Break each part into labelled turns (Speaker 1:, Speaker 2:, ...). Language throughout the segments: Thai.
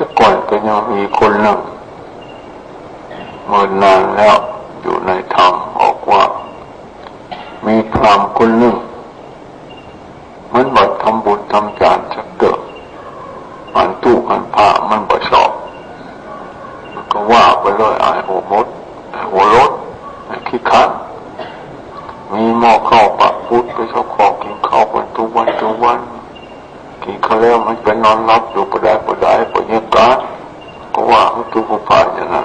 Speaker 1: แต่ก่อนก็ยังมีคนหนึ่งเมื่อนานแล้วอยู่ในธรรมบอกว่า มีพรามคนหนึ่งมันบัดทำบุญทำจานสักเกิดมันตู้มันผ้ามันบ่ชอบมันก็ว่าไปเลยไอ้หัวมดไอ้หัวรถไอ้ขี้ขันมีหม้อข้าวปะพุดไปชอบขอกินข้าววันทุกวันทุกวันกินข้าวแล้วมันเป็นอนรับอยู่ปได้ปได้ปเนี้ยาก็ว่าเขาตู้ผู้ผ่าอย่างนั้น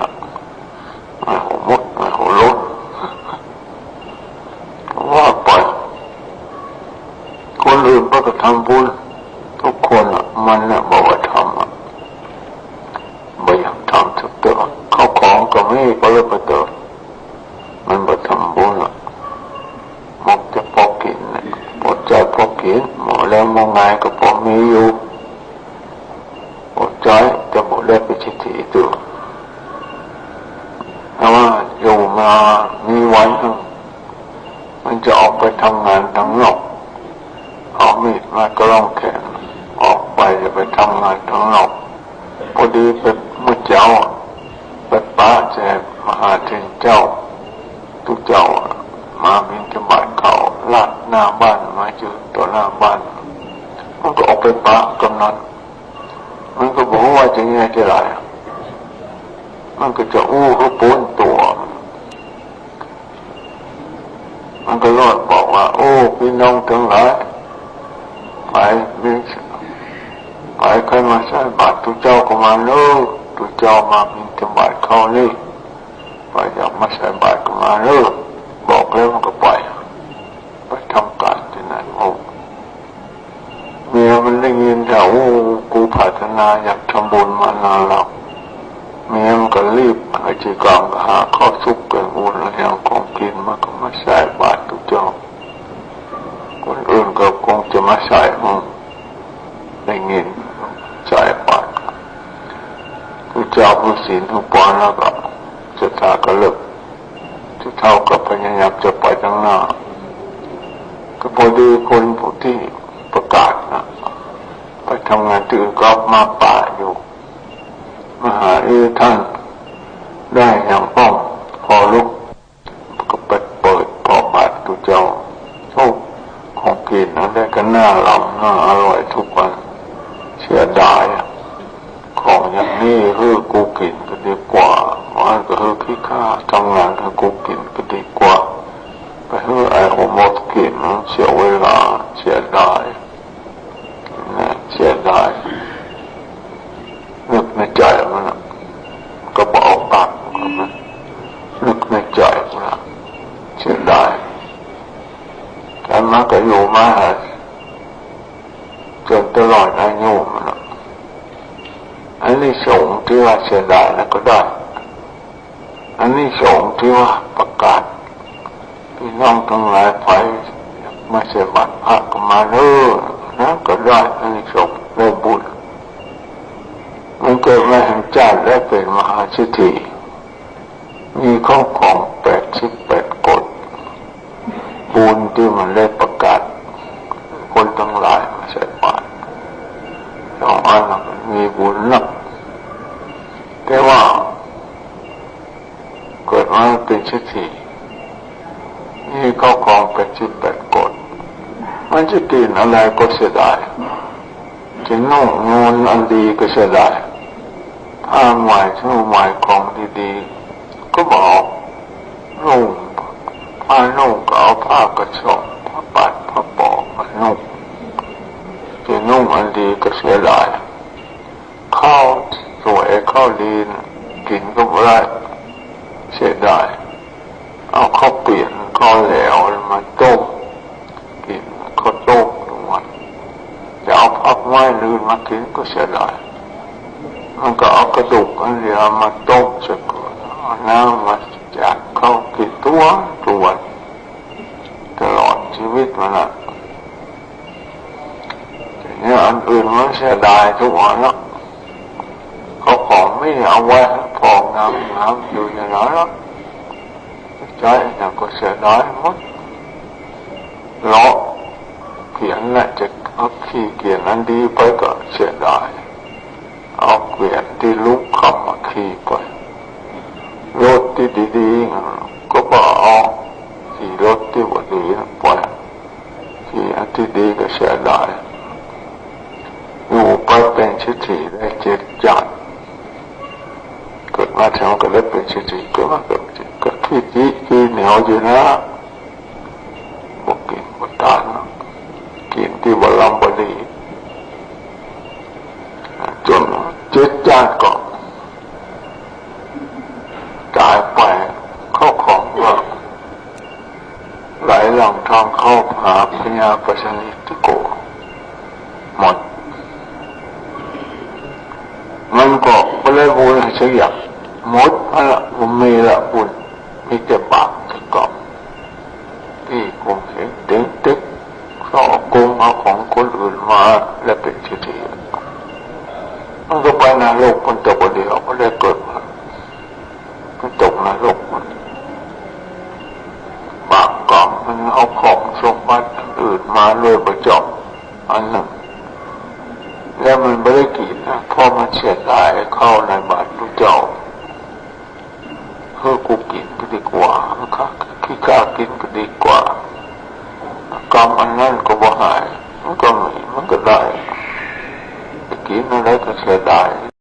Speaker 1: ไอ้หัวมดไอ้หัวรถว่าไปคนอื่นก็ทำบุญทุกคนอะมันน่ะบอกว่าทำอะไม่อยากทำสักตัวเขาของก็ไม่ก็เลยไปเติมมันไปทำบุญอะมกจะพอกินนะปวดใจพอกินหมอแล้วมองไงก็พอมีอยู่ปวดใจจะหมดแล้วไปชิทีตัวแต่ว่าอยู่มามีวันหนึ่งมันจะออกไป ทำงานทั้งนอกเอามีดมากระล่องแขนออกไปจะไปทำงานทั้งนอกพอดีไปมื่อเจ้าไปป้าแจกมหาเทนเจ้า ทุกเจ้ามาบินจบาดเขาลาดหน้าบ้านมาอยู่ต่อหน้าบ้านมันก็ออกไปป้ากำนันมันก็บอกว่าจะยังไงจะไรมันก็จะอู้เขาปนตัว มันก็รอด โอ้พี่น้องทั้งหลายไปมีไปใครมาใส่บาตรทุเจ้าก็มาเนอะทุเจ้ามาบินธบาตเขานี่ไปอยากมาใส่บาตรก็มาเนอะบอกแล้วมันก็ไปไปทำการที่นั่นโอ้เมียมันได้ยินแต่โอ้กูปรารถนาอยากทำบุญมานานแล้วเมียมันก็รีบหายใจกลางก็หาข้าวซุปกันบุญแล้วของกินมันก็มาใส่บาตรทุกเจ้า คนอื่นก็คงจะมาใส่ห้องได้เงินใส่บาตรผู้ เจ้าผู้ศีลผู้ปอนแล้วก็จะทาก็เลิกจะเท่ากับพยายามจะไปข้างหน้า ก็พอดีคนผู้ที่ประกาศนะไปทำงานตื่นก็มาป่าอยู่ มหาเอท่านได้อย่างป้องพอลุกก็ไปเปิดพอบาทตุเจ้าโอ้ของกินนะได้กันหน้าลำหน้าอร่อยทุกวันเสียดายของอย่างนี้คือกูกินก็ดีกว่ามัน ก็คือขี้ข้าทำงานให้กูกินก็ดีกว่าไปเฮ้อไอ้หัวมดกินเสียเวลาเสียดายนะเสียดายนึกในใจมันอะก็บอกปากมันนึกในใจมันะเสียดายแต่มันก็อยู่มาจนตลอดอายุมันอะอันนี้ส่งส์ที่ว่าเสียดายแล้วก็ได้ อันนี้สงที่ว่าประกาศพี่น้องทั้งหลายไปมาเสบัตพระกมาเนอนะก็ได้อันนี้สงได้บุญมันเกิดมาแห่งชาติและเป็นมหาชิติมีข้อของแปดสิบแปดกฎบุญที่มันได้ประกาศ คนทั้งหลายมาใส่บาตรสองอันนั้นมันมีบุญนักแต่ว่า เกิดมาเป็นชิติ นี่ข้อของแปดสิบแปดกฎมันจะกินอะไรก็เสียดายจะนุ่งนูนอันดีก็เสียดายผ้าใหม่ชู่ใหม่ของดีๆก็บอกนุ่งผ้านุ่งก็เอาผ้ากระชอกผ้าปัดผ้าปอกมานุ่งจะนุ่งอันดีก็เสียดายข้าวสวยข้าวดีกินก็ไม่ได้เสียดาย เอาข้าวเปลี่ยนข้าวเหลวมาต้มกินข้าวต้มทุกวันจะเอาพักไม้ลืนมากินก็เสียดายมันก็เอากระดูกอันเดียวมาต้มเสร็จก่อนเอาน้ำมาจากข้าวกินตัวตัวตลอดชีวิตมันอะทีนี้อันอื่นมันเสียดายทุกวันแล้วเขาของไม่เอาไว้พองน้ำน้ำอยู่อย่างนั้นแล้ว ใจอย่างก็เสียดายหมดเลาะเขียนแหละจะเอาขี้เกียนนั้นดีไปก็เสียดายเอาเกวียนที่ลุกเข้ามาขี่ไปรถที่ดีๆก็บอกเอาขี่รถที่ว่าดีนะไปขี่อันที่ดีก็เสียดายอยู่ไปเป็นชิตีได้เจ็ดจันเกิดมาถึงก็เลยเป็นชิตีก็มาเกิด ก็ขี้จีขี้เหนียวอยู่นะบอกกินบตานกินที่บลำบดีจนเจ็ดจานก็ตายไปเข้าของว่าไหลหลังทางเข้าหาพญาปัสนิติโกหมดมันก็ไม่ได้บุญสักอย่างหมดอะไรผมมีละบุญมีแต่บาปแต่กรรมที่คงเห็นเด็กเด็กเข้าโกงเอาของคนอื่นมา และเป็นที่ดีมันก็ไปนรกมันตกเดียวก็ได้เกิดมามันตกนรกมันบาปกรรมมันเอาของสมบัติอื่นมาเลยประจบอันหนึ่งแล้วมันไม่ได้กินนะพราะมันเสียดายเข้าในบาตรลูกเจ้าเฮ้อกูกินก็ดีกว่าข้าขี้ข้ากินก็ดีกว่ากรรมอันนั้นก็บ่หายมันก็มี Good night. Give me like a Jedi.